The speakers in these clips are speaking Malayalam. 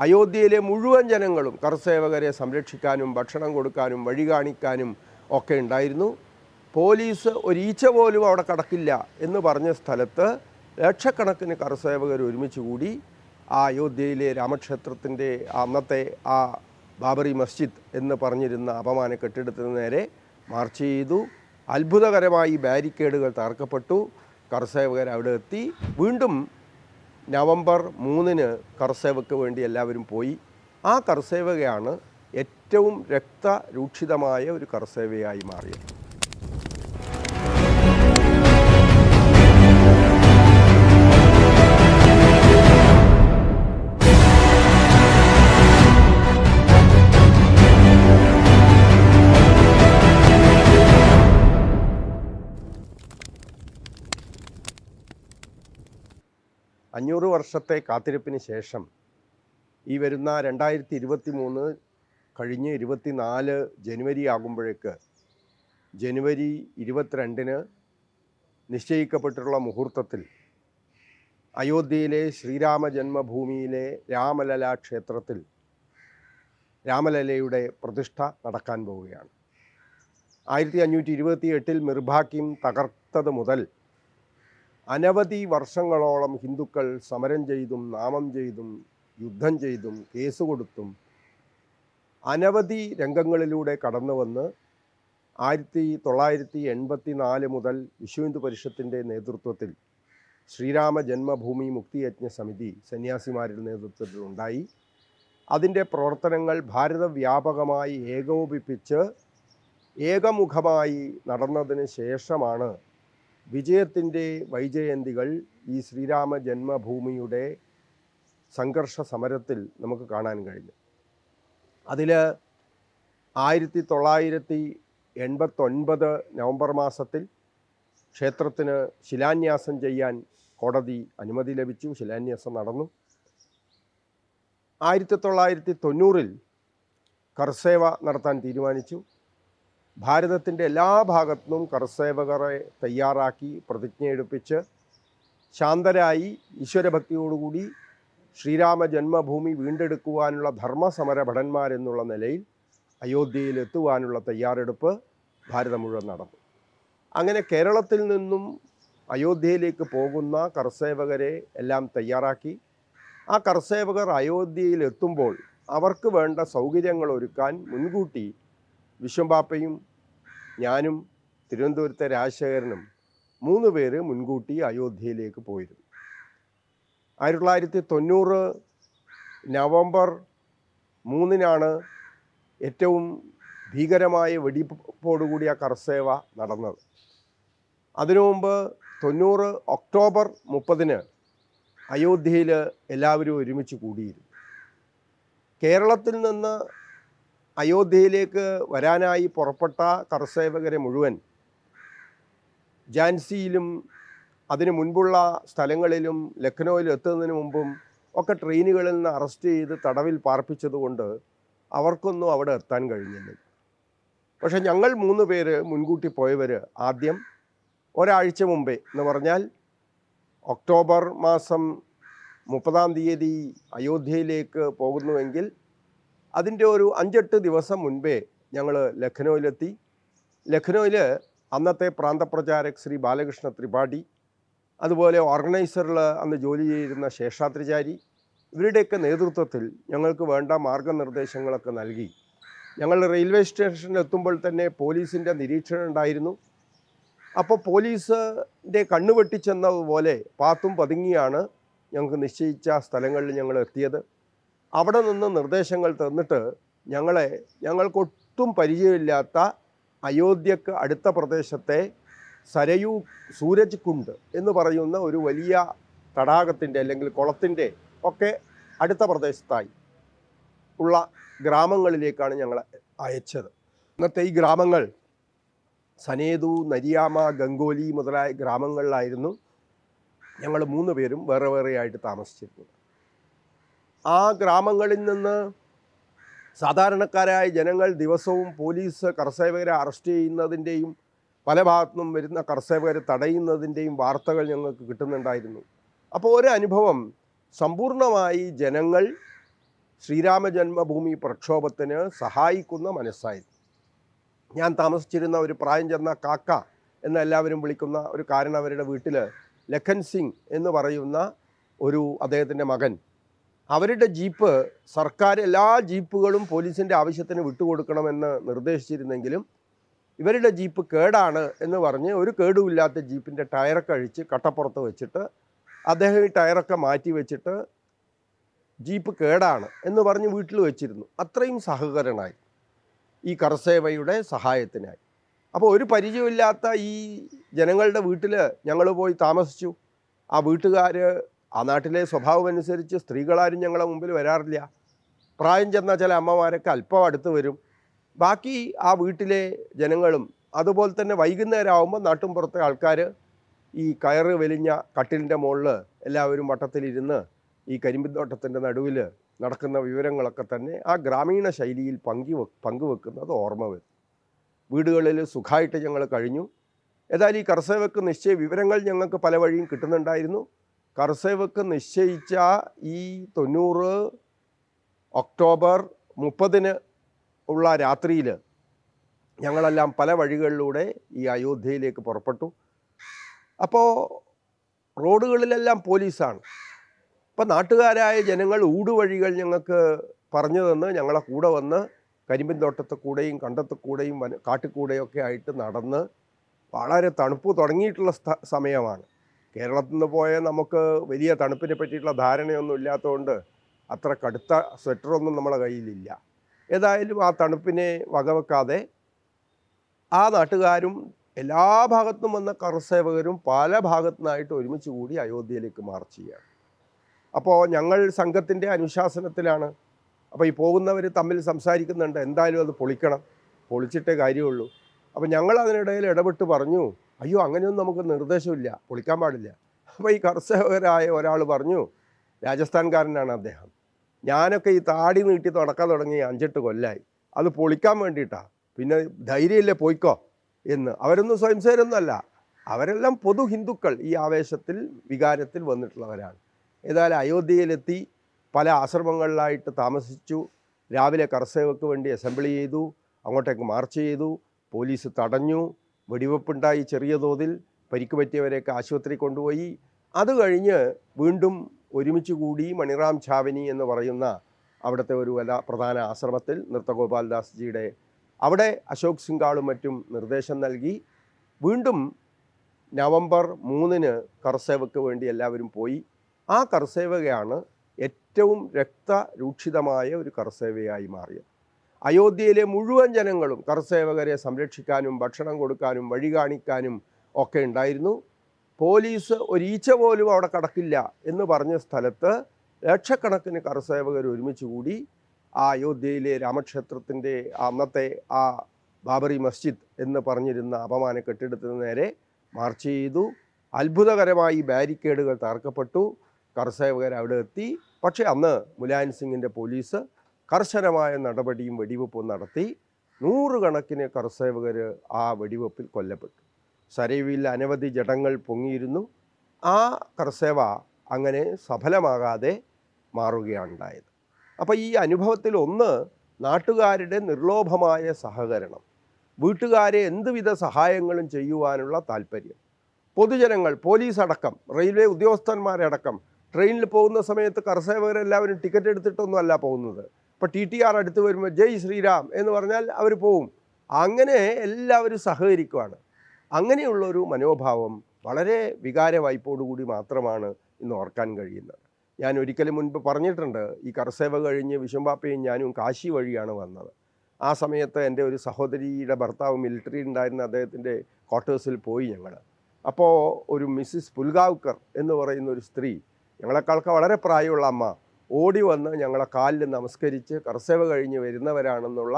അയോധ്യയിലെ മുഴുവൻ ജനങ്ങളും കർസേവകരെ സംരക്ഷിക്കാനും ഭക്ഷണം കൊടുക്കാനും വഴി കാണിക്കാനും ഒക്കെ ഉണ്ടായിരുന്നു. പോലീസ് ഒരീച്ച പോലും അവിടെ കടക്കില്ല എന്ന് പറഞ്ഞ സ്ഥലത്ത് ലക്ഷക്കണക്കിന് കർസേവകർ ഒരുമിച്ച് കൂടി ആ അയോധ്യയിലെ രാമക്ഷേത്രത്തിന്റെ അന്നത്തെ ആ ബാബറി മസ്ജിദ് എന്ന് പറഞ്ഞിരുന്ന അപമാന കെട്ടിടത്തിന് നേരെ മാർച്ച് ചെയ്തു. അത്ഭുതകരമായി ബാരിക്കേഡുകൾ തകർക്കപ്പെട്ടു. കർസേവകർ അവിടെ എത്തി. വീണ്ടും നവംബർ മൂന്നിന് കർസേവയ്ക്ക് വേണ്ടി എല്ലാവരും പോയി. ആ കർസേവകയാണ് ഏറ്റവും രക്തരൂക്ഷിതമായ ഒരു കർസേവയായി മാറിയത്. അഞ്ഞൂറ് വർഷത്തെ കാത്തിരിപ്പിന് ശേഷം ഈ വരുന്ന രണ്ടായിരത്തി ഇരുപത്തി മൂന്ന് കഴിഞ്ഞ് ഇരുപത്തിനാല് ജനുവരി ആകുമ്പോഴേക്ക് ജനുവരി ഇരുപത്തിരണ്ടിന് നിശ്ചയിക്കപ്പെട്ടിട്ടുള്ള മുഹൂർത്തത്തിൽ അയോധ്യയിലെ ശ്രീരാമ ജന്മഭൂമിയിലെ രാമലല ക്ഷേത്രത്തിൽ രാമലലയുടെ പ്രതിഷ്ഠ നടക്കാൻ പോവുകയാണ്. ആയിരത്തി അഞ്ഞൂറ്റി ഇരുപത്തി എട്ടിൽ മിർഭാക്കിം തകർത്തത് മുതൽ അനവധി വർഷങ്ങളോളം ഹിന്ദുക്കൾ സമരം ചെയ്തും നാമം ചെയ്തും യുദ്ധം ചെയ്തും കേസ് കൊടുത്തും അനവധി രംഗങ്ങളിലൂടെ കടന്നു വന്ന് ആയിരത്തി തൊള്ളായിരത്തി എൺപത്തി നാല് മുതൽ വിശ്വ ഹിന്ദു പരിഷത്തിന്റെ നേതൃത്വത്തിൽ ശ്രീരാമ ജന്മഭൂമി മുക്തിയജ്ഞ സമിതി സന്യാസിമാരുടെ നേതൃത്വത്തിൽ ഉണ്ടായി. അതിന്റെ പ്രവർത്തനങ്ങൾ ഭാരതവ്യാപകമായി ഏകോപിപ്പിച്ച് ഏകമുഖമായി നടന്നതിന് ശേഷമാണ് വിജയത്തിന്റെ വൈജയന്തികൾ ഈ ശ്രീരാമ ജന്മഭൂമിയുടെ സംഘർഷ സമരത്തിൽ നമുക്ക് കാണാൻ കഴിഞ്ഞു. അതിൽ ആയിരത്തി തൊള്ളായിരത്തി എൺപത്തൊൻപത് നവംബർ മാസത്തിൽ ക്ഷേത്രത്തിന് ശിലാന്യാസം ചെയ്യാൻ കോടതി അനുമതി ലഭിച്ചു ശിലാന്യാസം നടന്നു. ആയിരത്തി തൊള്ളായിരത്തി തൊണ്ണൂറിൽ കർസേവ നടത്താൻ തീരുമാനിച്ചു. ഭാരതത്തിന്റെ എല്ലാ ഭാഗത്തും കർസേവകരെ തയ്യാറാക്കി പ്രതിജ്ഞയെടുപ്പിച്ച് ശാന്തരായി ഈശ്വരഭക്തിയോടുകൂടി ശ്രീരാമ ജന്മഭൂമി വീണ്ടെടുക്കുവാനുള്ള ധർമ്മസമര ഭടന്മാരെന്നുള്ള നിലയിൽ അയോധ്യയിൽ എത്തുവാനുള്ള തയ്യാറെടുപ്പ് ഭാരതം മുഴുവൻ നടന്നു. അങ്ങനെ കേരളത്തിൽ നിന്നും അയോധ്യയിലേക്ക് പോകുന്ന കർസേവകരെ എല്ലാം തയ്യാറാക്കി. ആ കർസേവകർ അയോധ്യയിൽ എത്തുമ്പോൾ അവർക്ക് വേണ്ട സൗകര്യങ്ങൾ ഒരുക്കാൻ മുൻകൂട്ടി വിശ്വംബാപ്പയും ഞാനും തിരുവനന്തപുരത്തെ രാജശേഖരനും മൂന്ന് പേര് മുൻകൂട്ടി അയോധ്യയിലേക്ക് പോയിരുന്നു. ആയിരത്തി തൊള്ളായിരത്തി തൊണ്ണൂറ് നവംബർ മൂന്നിനാണ് ഏറ്റവും ഭീകരമായ വെടിപ്പോടുകൂടിയ കർസേവ നടന്നത്. അതിനു മുമ്പ് തൊണ്ണൂറ് ഒക്ടോബർ മുപ്പതിന് അയോധ്യയിൽ എല്ലാവരും ഒരുമിച്ച് കൂടിയിരുന്നു. കേരളത്തിൽ നിന്ന് അയോധ്യയിലേക്ക് വരാനായി പുറപ്പെട്ട കർസേവകരെ മുഴുവൻ ജാൻസിയിലും അതിനു മുൻപുള്ള സ്ഥലങ്ങളിലും ലക്നൌവിൽ എത്തുന്നതിന് മുമ്പും ഒക്കെ ട്രെയിനുകളിൽ നിന്ന് അറസ്റ്റ് ചെയ്ത് തടവിൽ പാർപ്പിച്ചതുകൊണ്ട് അവർക്കൊന്നും അവിടെ എത്താൻ കഴിഞ്ഞില്ല. പക്ഷേ ഞങ്ങൾ മൂന്ന് പേര് മുൻകൂട്ടി പോയവർ ആദ്യം ഒരാഴ്ച മുമ്പേ എന്ന് പറഞ്ഞാൽ ഒക്ടോബർ മാസം മുപ്പതാം തീയതി അയോധ്യയിലേക്ക് പോകുന്നുവെങ്കിൽ അതിന്റെ ഒരു അഞ്ചെട്ട് ദിവസം മുൻപേ ഞങ്ങൾ ലഖ്നൗവിലെത്തി ലഖ്നൗവിൽ അന്നത്തെ പ്രാന്തപ്രചാരക് ശ്രീ ബാലകൃഷ്ണ ത്രിപാഠി അതുപോലെ ഓർഗനൈസറിൽ അന്ന് ജോലി ചെയ്തിരുന്ന ശേഷാദ്രിചാരി ഇവരുടെയൊക്കെ നേതൃത്വത്തിൽ ഞങ്ങൾക്ക് വേണ്ട മാർഗനിർദ്ദേശങ്ങളൊക്കെ നൽകി. ഞങ്ങൾ റെയിൽവേ സ്റ്റേഷനിൽ എത്തുമ്പോൾ തന്നെ പോലീസിന്റെ നിരീക്ഷണം ഉണ്ടായിരുന്നു. അപ്പോൾ പോലീസിന്റെ കണ്ണുവെട്ടിച്ചെന്നതുപോലെ പാത്തും പതുങ്ങിയാണ് ഞങ്ങൾക്ക് നിശ്ചയിച്ച സ്ഥലങ്ങളിൽ ഞങ്ങൾ എത്തിയത്. അവിടെ നിന്ന് നിർദ്ദേശങ്ങൾ തന്നിട്ട് ഞങ്ങളെ ഞങ്ങൾക്കൊട്ടും പരിചയമില്ലാത്ത അയോധ്യക്ക് അടുത്ത പ്രദേശത്തെ സരയൂ സൂരജ് കുണ്ട് എന്ന് പറയുന്ന ഒരു വലിയ തടാകത്തിന്റെ അല്ലെങ്കിൽ കുളത്തിന്റെ ഒക്കെ അടുത്ത പ്രദേശത്തായി ഉള്ള ഗ്രാമങ്ങളിലേക്കാണ് ഞങ്ങളെ അയച്ചത്. ഇന്നത്തെ ഈ ഗ്രാമങ്ങൾ സനേതു നരിയാമ ഗംഗോലി മുതലായ ഗ്രാമങ്ങളിലായിരുന്നു ഞങ്ങൾ മൂന്ന് പേരും വേറെ വേറെയായിട്ട് താമസിച്ചിരുന്നത്. ആ ഗ്രാമങ്ങളിൽ നിന്ന് സാധാരണക്കാരായ ജനങ്ങൾ ദിവസവും പോലീസ് കർഷകരെ അറസ്റ്റ് ചെയ്യുന്നതിന്റെയും പല ഭാഗത്തുനിന്നും വരുന്ന കർഷകരെ തടയുന്നതിന്റെയും വാർത്തകൾ ഞങ്ങൾക്ക് കിട്ടുന്നുണ്ടായിരുന്നു. അപ്പോൾ ഒരു അനുഭവം സമ്പൂർണമായി ജനങ്ങൾ ശ്രീരാമ ജന്മഭൂമി പ്രക്ഷോഭത്തിന് സഹായിക്കുന്ന മനസ്സായിരുന്നു. ഞാൻ താമസിച്ചിരുന്ന ഒരു പ്രായം ചെന്ന കാക്ക എന്ന് എല്ലാവരും വിളിക്കുന്ന ഒരു കാരണവരുടെ വീട്ടിൽ ലഖൻ സിംഗ് എന്ന് പറയുന്ന ഒരു അദ്ദേഹത്തിന്റെ മകൻ. അവരുടെ ജീപ്പ് സർക്കാർ എല്ലാ ജീപ്പുകളും പോലീസിന്റെ ആവശ്യത്തിന് വിട്ടുകൊടുക്കണമെന്ന് നിർദ്ദേശിച്ചിരുന്നെങ്കിലും ഇവരുടെ ജീപ്പ് കേടാണ് എന്ന് പറഞ്ഞ് ഒരു കേടുമില്ലാത്ത ജീപ്പിന്റെ ടയറൊക്കെ അഴിച്ച് കട്ടപ്പുറത്ത് വെച്ചിട്ട് അദ്ദേഹം ഈ ടയറൊക്കെ മാറ്റി വെച്ചിട്ട് ജീപ്പ് കേടാണ് എന്ന് പറഞ്ഞ് വീട്ടിൽ വെച്ചിരുന്നു. അത്രയും സഹകരണമായി. ഈ കർസേവയുടെ സഹായത്തിനായി. അപ്പോൾ ഒരു പരിചയമില്ലാത്ത ഈ ജനങ്ങളുടെ വീട്ടിൽ ഞങ്ങൾ പോയി താമസിച്ചു. ആ വീട്ടുകാർ ആ നാട്ടിലെ സ്വഭാവം അനുസരിച്ച് സ്ത്രീകളാരും ഞങ്ങളെ മുമ്പിൽ വരാറില്ല. പ്രായം ചെന്ന ചില അമ്മമാരൊക്കെ അല്പം അടുത്ത് വരും. ബാക്കി ആ വീട്ടിലെ ജനങ്ങളും അതുപോലെ തന്നെ വൈകുന്നേരം ആകുമ്പോൾ നാട്ടും പുറത്തെ ആൾക്കാർ ഈ കയറ് വലിഞ്ഞ കട്ടിലിന്റെ മുകളിൽ എല്ലാവരും വട്ടത്തിലിരുന്ന് ഈ കരിമ്പിത്തോട്ടത്തിന്റെ നടുവിൽ നടക്കുന്ന വിവരങ്ങളൊക്കെ തന്നെ ആ ഗ്രാമീണ ശൈലിയിൽ പങ്കി പങ്കുവെക്കുന്നത് ഓർമ്മ വരും. വീടുകളിൽ സുഖമായിട്ട് ഞങ്ങൾ കഴിഞ്ഞു. ഏതായാലും ഈ കർസേവക്ക് നിശ്ചയ വിവരങ്ങൾ ഞങ്ങൾക്ക് പല വഴിയും കിട്ടുന്നുണ്ടായിരുന്നു. കർസേവക്ക് നിശ്ചയിച്ച ഈ തൊണ്ണൂറ് ഒക്ടോബർ മുപ്പതിന് ഉള്ള രാത്രിയിൽ ഞങ്ങളെല്ലാം പല വഴികളിലൂടെ ഈ അയോധ്യയിലേക്ക് പുറപ്പെട്ടു. അപ്പോൾ റോഡുകളിലെല്ലാം പോലീസാണ്. അപ്പോൾ നാട്ടുകാരായ ജനങ്ങൾ ഊടുവഴികൾ ഞങ്ങൾക്ക് പറഞ്ഞു തന്ന് ഞങ്ങളെ കൂടെ വന്ന് കരിമ്പിൻ തോട്ടത്തിൽ കൂടെയും കണ്ടത്തിൽ കൂടെയും വന കാട്ടിക്കൂടെയൊക്കെ ആയിട്ട് നടന്ന് വളരെ തണുപ്പ് തുടങ്ങിയിട്ടുള്ള സമയമാണ്. കേരളത്തിൽ നിന്ന് പോയ നമുക്ക് വലിയ തണുപ്പിനെ പറ്റിയിട്ടുള്ള ധാരണയൊന്നും ഇല്ലാത്തതുകൊണ്ട് അത്ര കടുത്ത സ്വെറ്ററൊന്നും നമ്മളെ കയ്യിലില്ല. ഏതായാലും ആ തണുപ്പിനെ വകവെക്കാതെ ആ നാട്ടുകാരും എല്ലാ ഭാഗത്തും വന്ന കർസേവകരും പല ഭാഗത്തു നിന്നായിട്ട് ഒരുമിച്ച് കൂടി അയോധ്യയിലേക്ക് മാർച്ച് ചെയ്യുകയാണ് അപ്പോൾ ഞങ്ങൾ സംഘത്തിന്റെ അനുശാസനത്തിലാണ്. അപ്പോൾ ഈ പോകുന്നവർ തമ്മിൽ സംസാരിക്കുന്നുണ്ട്. എന്തായാലും അത് പൊളിക്കണം. പൊളിച്ചിട്ടേ കാര്യമുള്ളൂ. അപ്പോൾ ഞങ്ങൾ അതിനിടയിൽ ഇടപെട്ട് പറഞ്ഞു. അയ്യോ അങ്ങനെയൊന്നും നമുക്ക് നിർദ്ദേശമില്ല. പൊളിക്കാൻ പാടില്ല. അപ്പോൾ ഈ കർഷകരായ ഒരാൾ പറഞ്ഞു രാജസ്ഥാൻകാരനാണ് അദ്ദേഹം. ഞാനൊക്കെ ഈ താടി നീട്ടി തുടക്കാൻ തുടങ്ങി അഞ്ചെട്ട് കൊല്ലായി. അത് പൊളിക്കാൻ വേണ്ടിയിട്ടാണ് പിന്നെ ധൈര്യമില്ലേ പോയിക്കോ എന്ന്. അവരൊന്നും സ്വയംസേരൊന്നുമല്ല അവരെല്ലാം പൊതു ഹിന്ദുക്കൾ ഈ ആവേശത്തിൽ വികാരത്തിൽ വന്നിട്ടുള്ളവരാണ്. ഏതായാലും അയോധ്യയിലെത്തി പല ആശ്രമങ്ങളിലായിട്ട് താമസിച്ചു. രാവിലെ കർഷകർക്ക് വേണ്ടി അസംബ്ലി ചെയ്തു അങ്ങോട്ടേക്ക് മാർച്ച് ചെയ്തു പോലീസ് തടഞ്ഞു. വെടിവെപ്പുണ്ടായി ചെറിയ തോതിൽ പരിക്ക് പറ്റിയവരെയൊക്കെ ആശുപത്രി കൊണ്ടുപോയി. അത് കഴിഞ്ഞ് വീണ്ടും ഒരുമിച്ച് കൂടി മണിറാം ഛാവനി എന്ന് പറയുന്ന അവിടുത്തെ ഒരു വല പ്രധാന ആശ്രമത്തിൽ നൃത്തഗോപാൽദാസ്ജിയുടെ അവിടെ അശോക് സിംഗാളും മറ്റും നിർദ്ദേശം നൽകി. വീണ്ടും നവംബർ മൂന്നിന് കർസേവയ്ക്ക് വേണ്ടി എല്ലാവരും പോയി. ആ കർസേവകയാണ് ഏറ്റവും രക്തരൂക്ഷിതമായ ഒരു കർസേവയായി മാറിയത്. അയോധ്യയിലെ മുഴുവൻ ജനങ്ങളും കർസേവകരെ സംരക്ഷിക്കാനും ഭക്ഷണം കൊടുക്കാനും വഴി കാണിക്കാനും ഒക്കെ ഉണ്ടായിരുന്നു. പോലീസ് ഒരീച്ച പോലും അവിടെ കടക്കില്ല എന്ന് പറഞ്ഞ സ്ഥലത്ത് ലക്ഷക്കണക്കിന് കർസേവകർ ഒരുമിച്ച് കൂടി ആ അയോധ്യയിലെ രാമക്ഷേത്രത്തിന്റെ അന്നത്തെ ആ ബാബറി മസ്ജിദ് എന്ന് പറഞ്ഞിരുന്ന അപമാന കെട്ടിടത്തിന് നേരെ മാർച്ച് ചെയ്തു. അത്ഭുതകരമായി ബാരിക്കേഡുകൾ തകർക്കപ്പെട്ടു. കർസേവകർ അവിടെ എത്തി. പക്ഷേ അന്ന് മുലായൻ സിംഗിന്റെ പോലീസ് കർശനമായ നടപടിയും വെടിവെപ്പും നടത്തി നൂറുകണക്കിന് കർസേവകർ ആ വെടിവെപ്പിൽ കൊല്ലപ്പെട്ടു. സരയുവിൽ അനവധി ജഡങ്ങൾ പൊങ്ങിയിരുന്നു. ആ കർസേവ അങ്ങനെ സഫലമാകാതെ മാറുകയാണുണ്ടായത് അപ്പോൾ ഈ അനുഭവത്തിൽ ഒന്ന് നാട്ടുകാരുടെ നിർലോഭമായ സഹകരണം. വീട്ടുകാരെ എന്തുവിധ സഹായങ്ങളും ചെയ്യുവാനുള്ള താല്പര്യം. പൊതുജനങ്ങൾ പോലീസ് അടക്കം റെയിൽവേ ഉദ്യോഗസ്ഥന്മാരടക്കം ട്രെയിനിൽ പോകുന്ന സമയത്ത് കർഷകരെല്ലാവരും ടിക്കറ്റ് എടുത്തിട്ടൊന്നും അല്ല പോകുന്നത്. ഇപ്പോൾ ടി ടി ആർ അടുത്ത് വരുമ്പോൾ ജയ് ശ്രീരാം എന്ന് പറഞ്ഞാൽ അവർ പോവും. അങ്ങനെ എല്ലാവരും സഹകരിക്കുവാണ്. അങ്ങനെയുള്ളൊരു മനോഭാവം വളരെ വികാര വായ്പോടുകൂടി മാത്രമാണ് ഇന്ന് ഓർക്കാൻ കഴിയുന്നത്. ഞാൻ ഒരിക്കലും മുൻപ് പറഞ്ഞിട്ടുണ്ട് ഈ കർസേവ കഴിഞ്ഞ് വിശ്വംബാപ്പയും ഞാനും കാശി വഴിയാണ് വന്നത്. ആ സമയത്ത് എന്റെ ഒരു സഹോദരിയുടെ ഭർത്താവ് മിലിറ്ററി ഉണ്ടായിരുന്ന അദ്ദേഹത്തിന്റെ ക്വാർട്ടേഴ്സിൽ പോയി ഞങ്ങൾ അപ്പോൾ ഒരു മിസ്സിസ് പുൽഗാവ്കർ എന്ന് പറയുന്ന ഒരു സ്ത്രീ ഞങ്ങളെക്കാൾക്ക് വളരെ പ്രായമുള്ള അമ്മ ഓടി വന്ന് ഞങ്ങളെ കാലിൽ നമസ്കരിച്ച് കർസേവ കഴിഞ്ഞ് വരുന്നവരാണെന്നുള്ള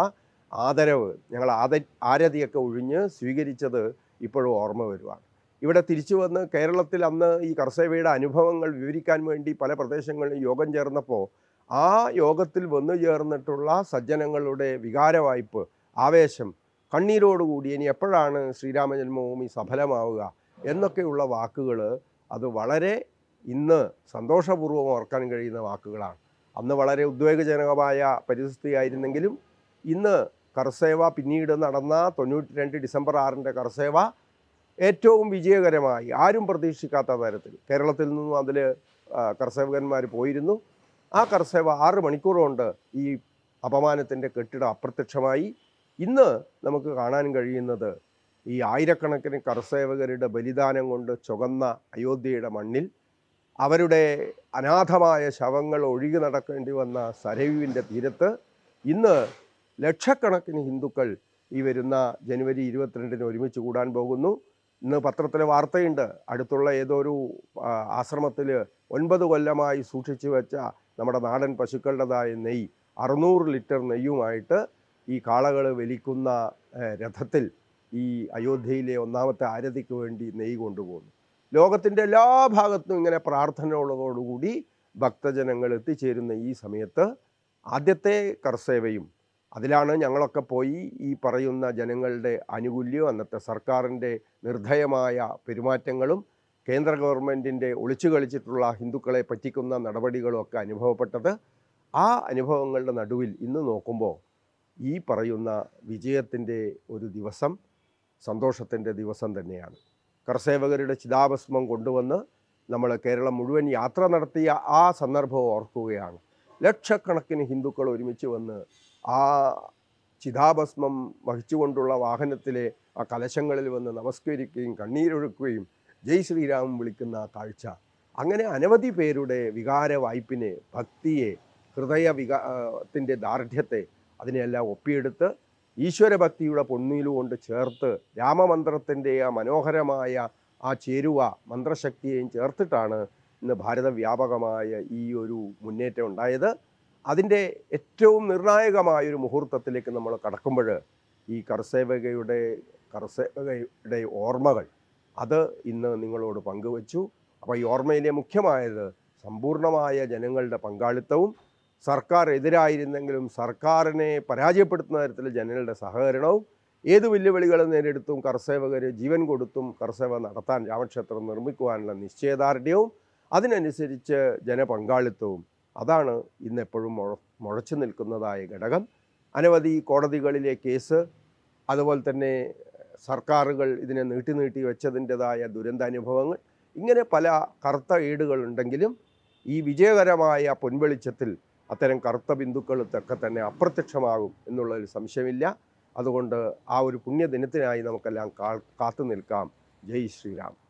ആദരവ് ഞങ്ങൾ ആദ ആരതിയൊക്കെ ഒഴിഞ്ഞ് സ്വീകരിച്ചത് ഇപ്പോഴും ഓർമ്മ വരുവാണ്. ഇവിടെ തിരിച്ചു വന്ന് കേരളത്തിൽ അന്ന് ഈ കർസേവയുടെ അനുഭവങ്ങൾ വിവരിക്കാൻ വേണ്ടി പല പ്രദേശങ്ങളിലും യോഗം ചേർന്നപ്പോൾ ആ യോഗത്തിൽ വന്നു ചേർന്നിട്ടുള്ള സജ്ജനങ്ങളുടെ വികാരവായ്പ് ആവേശം കണ്ണീരോടുകൂടി ഇനി എപ്പോഴാണ് ശ്രീരാമജന്മഭൂമി സഫലമാവുക എന്നൊക്കെയുള്ള വാക്കുകൾ അത് വളരെ ഇന്ന് സന്തോഷപൂർവം ഓർക്കാൻ കഴിയുന്ന വാക്കുകളാണ്. അന്ന് വളരെ ഉദ്വേഗജനകമായ പരിസ്ഥിതിയായിരുന്നെങ്കിലും ഇന്ന് കർസേവ പിന്നീട് നടന്ന തൊണ്ണൂറ്റി രണ്ട് ഡിസംബർ ആറിന്റെ കർസേവ ഏറ്റവും വിജയകരമായി ആരും പ്രതീക്ഷിക്കാത്ത തരത്തിൽ. കേരളത്തിൽ നിന്നും അതിൽ കർസേവകന്മാർ പോയിരുന്നു. ആ കർസേവ ആറ് മണിക്കൂർ കൊണ്ട് ഈ അപമാനത്തിന്റെ കെട്ടിടം അപ്രത്യക്ഷമായി. ഇന്ന് നമുക്ക് കാണാൻ കഴിയുന്നത് ഈ ആയിരക്കണക്കിന് കർസേവകരുടെ ബലിദാനം കൊണ്ട് ചുകന്ന അയോധ്യയുടെ മണ്ണിൽ അവരുടെ അനാഥമായ ശവങ്ങൾ ഒഴുകി നടക്കേണ്ടി വന്ന സരയുവിന്റെ തീരത്ത് ഇന്ന് ലക്ഷക്കണക്കിന് ഹിന്ദുക്കൾ ഈ വരുന്ന ജനുവരി ഇരുപത്തിരണ്ടിന് ഒരുമിച്ച് കൂടാൻ പോകുന്നു. ഇന്ന് പത്രത്തിലെ വാർത്തയുണ്ട്. അടുത്തുള്ള ഏതോ ഒരു ആശ്രമത്തിൽ ഒൻപത് കൊല്ലമായി സൂക്ഷിച്ചു വെച്ച നമ്മുടെ നാടൻ പശുക്കളുടേതായ നെയ്യ് അറുന്നൂറ് ലിറ്റർ നെയ്യുമായിട്ട് ഈ കാളകൾ വലിക്കുന്ന രഥത്തിൽ ഈ അയോധ്യയിലെ ഒന്നാമത്തെ ആരതിക്ക് വേണ്ടി നെയ്യ് കൊണ്ടുപോകുന്നു. ലോകത്തിന്റെ എല്ലാ ഭാഗത്തും ഇങ്ങനെ പ്രാർത്ഥന ഉള്ളതോടുകൂടി ഭക്തജനങ്ങൾ എത്തിച്ചേരുന്ന ഈ സമയത്ത് ആദ്യത്തെ കർസേവയും അതിലാണ് ഞങ്ങളൊക്കെ പോയി ഈ പറയുന്ന ജനങ്ങളുടെ ആനുകൂല്യവും അന്നത്തെ സർക്കാരിന്റെ നിർദ്ധയമായ പെരുമാറ്റങ്ങളും കേന്ദ്ര ഗവൺമെന്റിന്റെ ഒളിച്ചു കളിച്ചിട്ടുള്ള ഹിന്ദുക്കളെ പറ്റിക്കുന്ന നടപടികളും ഒക്കെ അനുഭവപ്പെട്ടത്. ആ അനുഭവങ്ങളുടെ നടുവിൽ ഇന്ന് നോക്കുമ്പോൾ ഈ പറയുന്ന വിജയത്തിന്റെ ഒരു ദിവസം സന്തോഷത്തിന്റെ ദിവസം തന്നെയാണ്. കർസേവകരുടെ ചിതാഭസ്മം കൊണ്ടുവന്ന് നമ്മൾ കേരളം മുഴുവൻ യാത്ര നടത്തിയ ആ സന്ദർഭം ഓർക്കുകയാണ്. ലക്ഷക്കണക്കിന് ഹിന്ദുക്കൾ ഒരുമിച്ച് വന്ന് ആ ചിതാഭസ്മം വഹിച്ചുകൊണ്ടുള്ള വാഹനത്തിലെ ആ കലശങ്ങളിൽ വന്ന് നമസ്കരിക്കുകയും കണ്ണീരൊഴുക്കുകയും ജയ് ശ്രീരാമം വിളിക്കുന്ന ആ കാഴ്ച. അങ്ങനെ അനവധി പേരുടെ വികാര വായ്പിനെ ഭക്തിയെ ഹൃദയ വികാ ത്തിന്റെ ദാർഢ്യത്തെ അതിനെയെല്ലാം ഒപ്പിയെടുത്ത് ഈശ്വരഭക്തിയുടെ പൊന്നീലുകൊണ്ട് ചേർത്ത് രാമമന്ത്രത്തിന്റെ ആ മനോഹരമായ ആ ചേരുവ മന്ത്രശക്തിയെയും ചേർത്തിട്ടാണ് ഇന്ന് ഭാരതവ്യാപകമായ ഈ ഒരു മുന്നേറ്റം ഉണ്ടായത്. അതിന്റെ ഏറ്റവും നിർണായകമായൊരു മുഹൂർത്തത്തിലേക്ക് നമ്മൾ കടക്കുമ്പോൾ ഈ കർസേവകയുടെ കർസേവകയുടെ ഓർമ്മകൾ അത് ഇന്ന് നിങ്ങളോട് പങ്കുവച്ചു. അപ്പോൾ ഈ ഓർമ്മയിലെ മുഖ്യമായത് സമ്പൂർണമായ ജനങ്ങളുടെ പങ്കാളിത്തവും സർക്കാർ എതിരായിരുന്നെങ്കിലും സർക്കാരിനെ പരാജയപ്പെടുത്തുന്ന തരത്തിൽ ജനങ്ങളുടെ സഹകരണവും ഏത് വെല്ലുവിളികൾ നേരിടുത്തും കർസേവകർ ജീവൻ കൊടുത്തും കർസേവ നടത്താൻ രാമക്ഷേത്രം നിർമ്മിക്കുവാനുള്ള നിശ്ചയദാർഢ്യവും അതിനനുസരിച്ച് ജനപങ്കാളിത്തവും. അതാണ് ഇന്നെപ്പോഴും മുഴ മുഴച്ചു നിൽക്കുന്നതായ ഘടകം. അനവധി കോടതികളിലെ കേസ് അതുപോലെ തന്നെ സർക്കാരുകൾ ഇതിനെ നീട്ടി നീട്ടി വെച്ചതിന്റെതായ ദുരന്താനുഭവങ്ങൾ ഇങ്ങനെ പല കറുത്ത ഏടുകളുണ്ടെങ്കിലും ഈ വിജയകരമായ പൊൻവെളിച്ചത്തിൽ അത്തരം കറുത്ത ബിന്ദുക്കളൊക്കെ തന്നെ അപ്രത്യക്ഷമാകും എന്നുള്ളതിൽ സംശയമില്ല. അതുകൊണ്ട് ആ ഒരു പുണ്യദിനത്തിനായി നമുക്കെല്ലാം കാത്തു നിൽക്കാം ജയ് ശ്രീരാം.